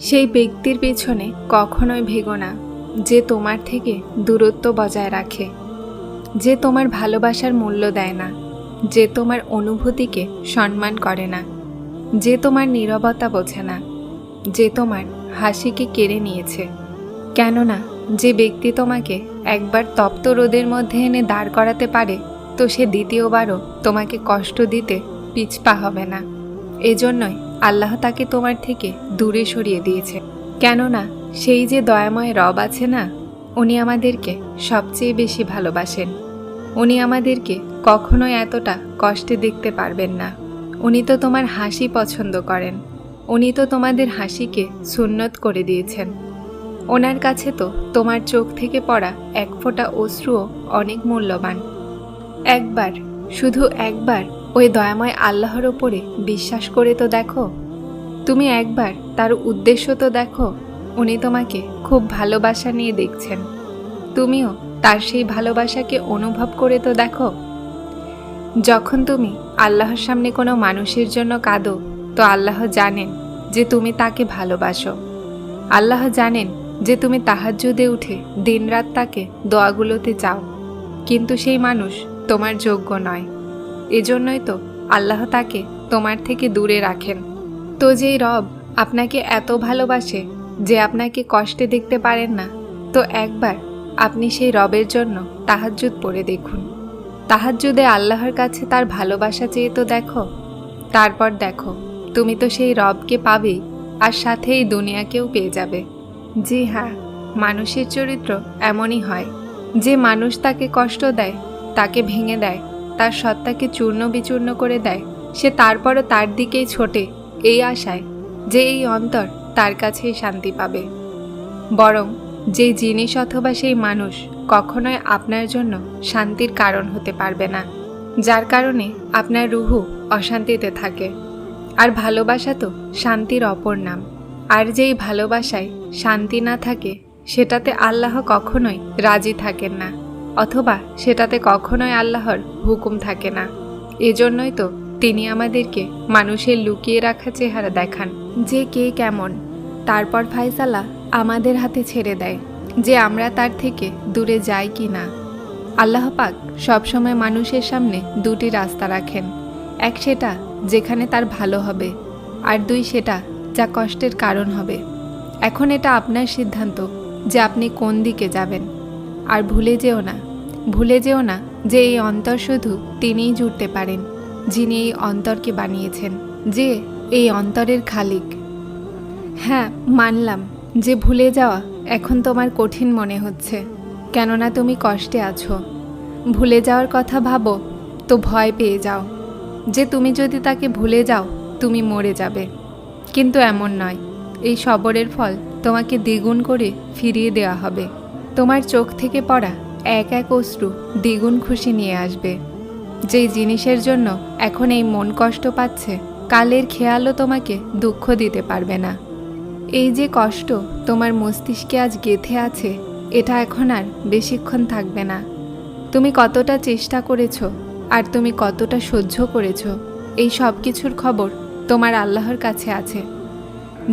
সেই ব্যক্তির পেছনে কখনোই ভেগো না, যে তোমার থেকে দূরত্ব বজায় রাখে, যে তোমার ভালোবাসার মূল্য দেয় না, যে তোমার অনুভূতিকে সম্মান করে না, যে তোমার নীরবতা বোঝে না, যে তোমার হাসিকে কেড়ে নিয়েছে। কেননা, যে ব্যক্তি তোমাকে একবার তপ্ত রোদের মধ্যে এনে দাঁড় করাতে পারে, তো সে দ্বিতীয়বারও তোমাকে কষ্ট দিতে পিছপা হবে না। এজন্যই আল্লাহ তাকে তোমার থেকে দূরে সরিয়ে দিয়েছে। কেননা, সেই যে দয়াময় রব আছে না, উনি আমাদেরকে সবচেয়ে বেশি ভালোবাসেন। উনি আমাদেরকে কখনোই এতটা কষ্টে দেখতে পারবেন না। উনি তো তোমার হাসি পছন্দ করেন। উনি তো তোমাদের হাসিকে সুন্নত করে দিয়েছেন। ওনার কাছে তো তোমার চোখ থেকে পড়া এক ফোঁটা অশ্রুও অনেক মূল্যবান। একবার, শুধু একবার ওই দয়াময় আল্লাহর ওপরে বিশ্বাস করে তো দেখো। তুমি একবার তার উদ্দেশ্য তো দেখো, উনি তোমাকে খুব ভালোবাসা নিয়ে দেখছেন। তুমিও তার সেই ভালোবাসাকে অনুভব করে তো দেখো। যখন তুমি আল্লাহর সামনে কোনো মানুষের জন্য কাঁদো, তো আল্লাহ জানেন যে তুমি তাকে ভালোবাসো। আল্লাহ জানেন যে তুমি তাহাজ্জুদে উঠে দিনরাত তাকে দোয়াগুলোতে চাও। কিন্তু সেই মানুষ তোমার যোগ্য নয়। এজন্যই তো আল্লাহ তাকে তোমার থেকে দূরে রাখেন। তো যেই রব আপনাকে এত ভালোবাসে যে আপনাকে কষ্টে দেখতে পারেন না, তো একবার আপনি সেই রবের জন্য তাহাজ্জুদ পড়ে দেখুন। তাহাজ্জুদে আল্লাহর কাছে তার ভালোবাসা চেয়ে তো দেখো, তারপর দেখো, তুমি তো সেই রবকে পাবেই আর সাথে এই দুনিয়াকেও পেয়ে যাবে। জি হ্যাঁ মানুষের চরিত্র এমনই হয়, যে মানুষ তাকে কষ্ট দেয়, তাকে ভেঙে দেয় তার সত্তাকে চূর্ণ বিচূর্ণ করে দেয়। সে তারপরও তার দিকেই ছোটে, এই আশায় যে এই অন্তর তার কাছেই শান্তি পাবে। বরং যেই জিনিস অথবা সেই মানুষ কখনোই আপনার জন্য শান্তির কারণ হতে পারবে না, যার কারণে আপনার রুহু অশান্তিতে থাকে। আর ভালোবাসা তো শান্তির অপর নাম। আর যেই ভালোবাসায় শান্তি না থাকে, সেটাতে আল্লাহ কখনোই রাজি থাকেন না। অথবা সেটাতে কখনোই আল্লাহর হুকুম থাকে না। এজন্যই তো তিনি আমাদেরকে মানুষের লুকিয়ে রাখা চেহারা দেখান, যে কে কেমন। তারপর ফায়সালা আমাদের হাতে ছেড়ে দেয়, যে আমরা তার থেকে দূরে যাই কি না। আল্লাহ পাক সবসময় মানুষের সামনে দুটি রাস্তা রাখেন, এক সেটা যেখানে তার ভালো হবে, আর দুই সেটা যা কষ্টের কারণ হবে। এখন এটা আপনার সিদ্ধান্ত যে আপনি কোন দিকে যাবেন। আর ভুলে যেও না, ভুলে যেও না যে এই অন্তর শুধু তিনিই জুড়তে পারেন, যিনি এই অন্তরকে বানিয়েছেন, যে এই অন্তরের খালিক। হ্যাঁ মানলাম যে ভুলে যাওয়া এখন তোমার কঠিন মনে হচ্ছে, কেননা তুমি কষ্টে আছো। ভুলে যাওয়ার কথা ভাবো, তো ভয় পেয়ে যাও। যে তুমি যদি তাকে ভুলে যাও, তুমি মরে যাবে। কিন্তু এমন নয়, এই সবরের ফল তোমাকে দ্বিগুণ করে ফিরিয়ে দেওয়া হবে। তোমার চোখ থেকে পড়া এক এক অশ্রু দ্বিগুণ খুশি নিয়ে আসবে। যেই জিনিসের জন্য এখন এই মন কষ্ট পাচ্ছে, কালের খেয়ালও তোমাকে দুঃখ দিতে পারবে না। এই যে কষ্ট তোমার মস্তিষ্কে আজ গেথে আছে, এটা এখন আর বেশিক্ষণ থাকবে না। তুমি কতটা চেষ্টা করেছ আর তুমি কতটা সহ্য করেছ, এই সব কিছুর খবর তোমার আল্লাহর কাছে আছে।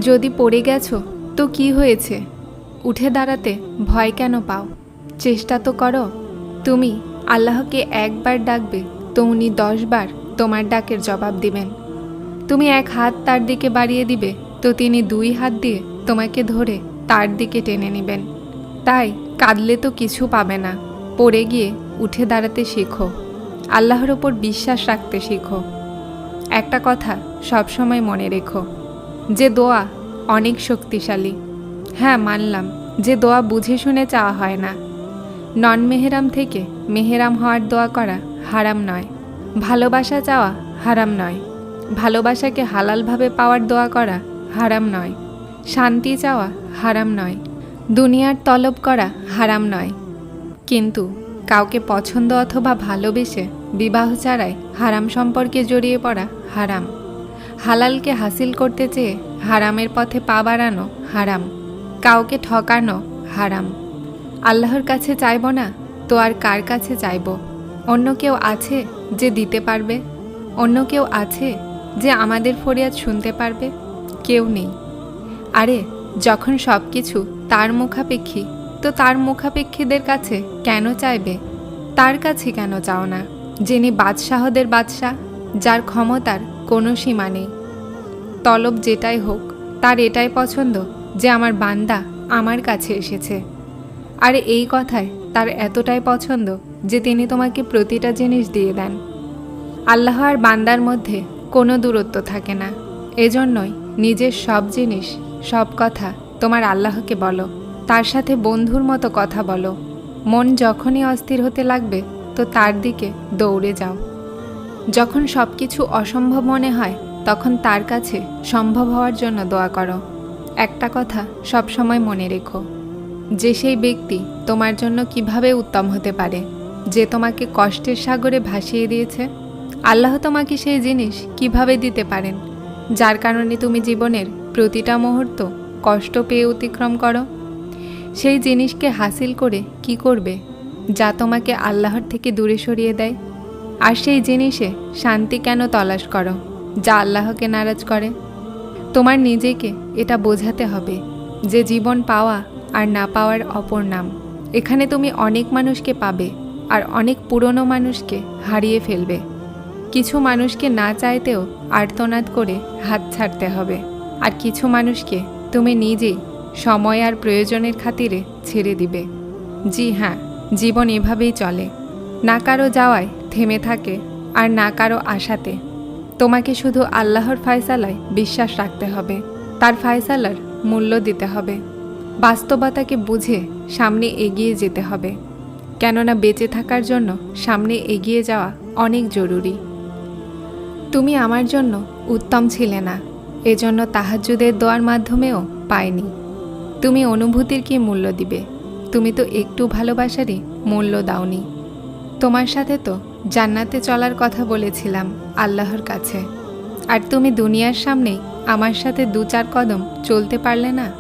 যদি পড়ে গেছো, তো কি হয়েছে? উঠে দাঁড়াতে ভয় কেন পাও? চেষ্টা তো করো। তুমি আল্লাহকে একবার ডাকবে তো উনি দশবার তোমার ডাকের জবাব দিবেন। তুমি এক হাত তার দিকে বাড়িয়ে দিবে তো তিনি দুই হাত দিয়ে তোমাকে ধরে তার দিকে টেনে নেবেন। তাই কাঁদলে তো কিছু পাবে না। পড়ে গিয়ে উঠে দাঁড়াতে শেখো। আল্লাহর ওপর বিশ্বাস রাখতে শেখো। একটা কথা সবসময় মনে রেখো। যে দোয়া অনেক শক্তিশালী। হ্যাঁ মানলাম। যে দোয়া বুঝে শুনে চাওয়া হয় না। নন মেহেরাম থেকে মেহেরাম হওয়ার দোয়া করা হারাম নয়। ভালোবাসা চাওয়া হারাম নয়। ভালোবাসাকে হালালভাবে পাওয়ার দোয়া করা হারাম নয়। শান্তি চাওয়া হারাম নয়। দুনিয়ার তলব করা হারাম নয়। কিন্তু কাউকে পছন্দ অথবা ভালোবেসে বিবাহ ছাড়াই হারাম সম্পর্কে জড়িয়ে পড়া হারাম। হালালকে হাসিল করতে চেয়ে হারামের পথে পা বাড়ানো হারাম। কাউকে ঠকানো হারাম। আল্লাহর কাছে চাইব না, তো আর কার কাছে চাইব? অন্য কেউ আছে যে দিতে পারবে? অন্য কেউ আছে যে আমাদের ফরিয়াদ শুনতে পারবে? কেউ নেই। আরে, যখন সব কিছু তার মুখাপেক্ষী, তো তার মুখাপেক্ষীদের কাছে কেন চাইবে? তার কাছে কেন চাও না? যিনি বাদশাহদের বাদশাহ, যার ক্ষমতার কোনো সীমা নেই। তলব যেটাই হোক, তার এটাই পছন্দ যে আমার বান্দা আমার কাছে এসেছে। আর এই কথায় তার এতটাই পছন্দ যে তিনি তোমাকে প্রতিটা জিনিস দিয়ে দেন। আল্লাহ আর বান্দার মধ্যে কোনো দূরত্ব থাকে না। এজন্যই নিজের সব জিনিস, সব কথা তোমার আল্লাহকে বলো। তার সাথে বন্ধুর মতো কথা বলো। মন যখনই অস্থির হতে লাগবে তো তার দিকে দৌড়ে যাও। যখন সব কিছু অসম্ভব মনে হয়, তখন তার কাছে সম্ভব হওয়ার জন্য দোয়া করো। একটা কথা সব সময় মনে রেখো। যে সেই ব্যক্তি তোমার জন্য কীভাবে উত্তম হতে পারে, যে তোমাকে কষ্টের সাগরে ভাসিয়ে দিয়েছে, আল্লাহ তোমাকে সেই জিনিস কীভাবে দিতে পারেন, যার কারণে তুমি জীবনের প্রতিটা মুহূর্ত কষ্ট পেয়ে অতিক্রম করো? সেই জিনিসকে হাসিল করে কি করবে, যা তোমাকে আল্লাহর থেকে দূরে সরিয়ে দেয়? আর সেই জিনিসে শান্তি কেন তলাশ করো, যা আল্লাহকে নারাজ করে? তোমার নিজেকে এটা বোঝাতে হবে যে জীবন পাওয়া আর না পাওয়ার অপর নাম। এখানে তুমি অনেক মানুষকে পাবে আর অনেক পুরনো মানুষকে হারিয়ে ফেলবে। কিছু মানুষকে না চাইতেও আর্তনাদ করে হাত ছাড়তে হবে আর কিছু মানুষকে তুমি নিজেই সময় আর প্রয়োজনের খাতিরে ছেড়ে দিবে। জি হ্যাঁ জীবন এভাবেই চলে। না কারও যাওয়ায় থেমে থাকে আর না কারও আশাতে তোমাকে শুধু আল্লাহর ফায়সালায় বিশ্বাস রাখতে হবে। তার ফায়সালার মূল্য দিতে হবে। বাস্তবতাকে বুঝে সামনে এগিয়ে যেতে হবে। কেননা বেঁচে থাকার জন্য সামনে এগিয়ে যাওয়া অনেক জরুরি। তুমি আমার জন্য উত্তম ছিলে না, এজন্য তাহাজ্জুদের দোয়ার মাধ্যমেও পাইনি তুমি অনুভূতির কি মূল্য দিবে? তুমি তো একটু ভালোবাসারই মূল্য দাওনি। তোমার সাথে তো জান্নাতে চলার কথা বলেছিলাম আল্লাহর কাছে। আর তুমি দুনিয়ার সামনেই আমার সাথে দু চার কদম চলতে পারলে না?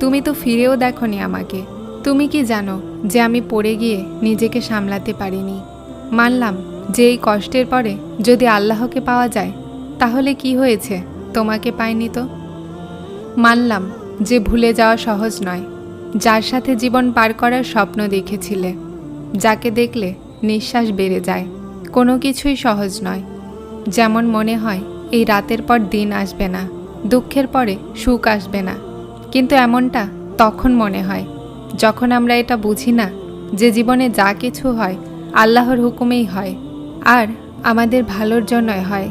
তুমি তো ফিরেও দেখনি আমাকে। তুমি কি জানো যে আমি পড়ে গিয়ে নিজেকে সামলাতে পারিনি? মানলাম যে এই কষ্টের পরে যদি আল্লাহকে পাওয়া যায়, তাহলে কি হয়েছে তোমাকে পাইনি তো? মানলাম যে ভুলে যাওয়া সহজ নয়। যার সাথে জীবন পার করার স্বপ্ন দেখেছিলে, যাকে দেখলে নিঃশ্বাস বেড়ে যায়। কোনো কিছুই সহজ নয়। যেমন মনে হয়, এই রাতের পর দিন আসবে না, দুঃখের পরে সুখ আসবে না। কিন্তু এমনটা তখন মনে হয়। যখন আমরা এটা বুঝি না, যে জীবনে যা কিছু হয়, আল্লাহর হুকুমেই হয়, আর আমাদের ভালোর জন্যই হয়।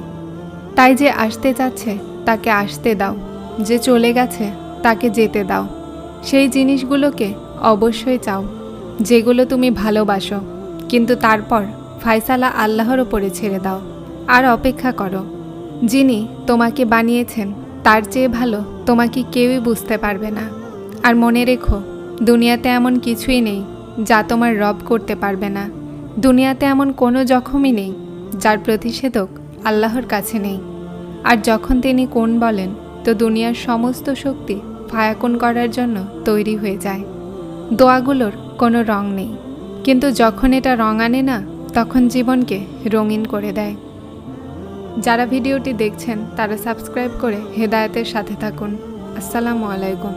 তাই যে আসতে যাচ্ছে, তাকে আসতে দাও। যে চলে গেছে, তাকে যেতে দাও। সেই জিনিসগুলোকে অবশ্যই চাও, যেগুলো তুমি ভালোবাসো। কিন্তু তারপর ফায়সালা আল্লাহর ওপরে ছেড়ে দাও। আর অপেক্ষা করো। যিনি তোমাকে বানিয়েছেন, তার চেয়ে ভালো তোমাকে কেউই বুঝতে পারবে না। আর মনে রেখো, দুনিয়াতে এমন কিছুই নেই যা তোমার রব করতে পারবে না। দুনিয়াতে এমন কোনো জখমই নেই যার প্রতিষেধক আল্লাহর কাছে নেই। আর যখন তিনি কোন বলেন, তো দুনিয়ার সমস্ত শক্তি ফায়াকুন করার জন্য তৈরি হয়ে যায়। দোয়াগুলোর কোনো রং নেই। কিন্তু যখন এটা রং আনে না, তখন জীবনকে রঙিন করে দেয়। যারা ভিডিওটি দেখছেন, তারা সাবস্ক্রাইব করে হেদায়তের সাথে থাকুন। আসসালামু আলাইকুম।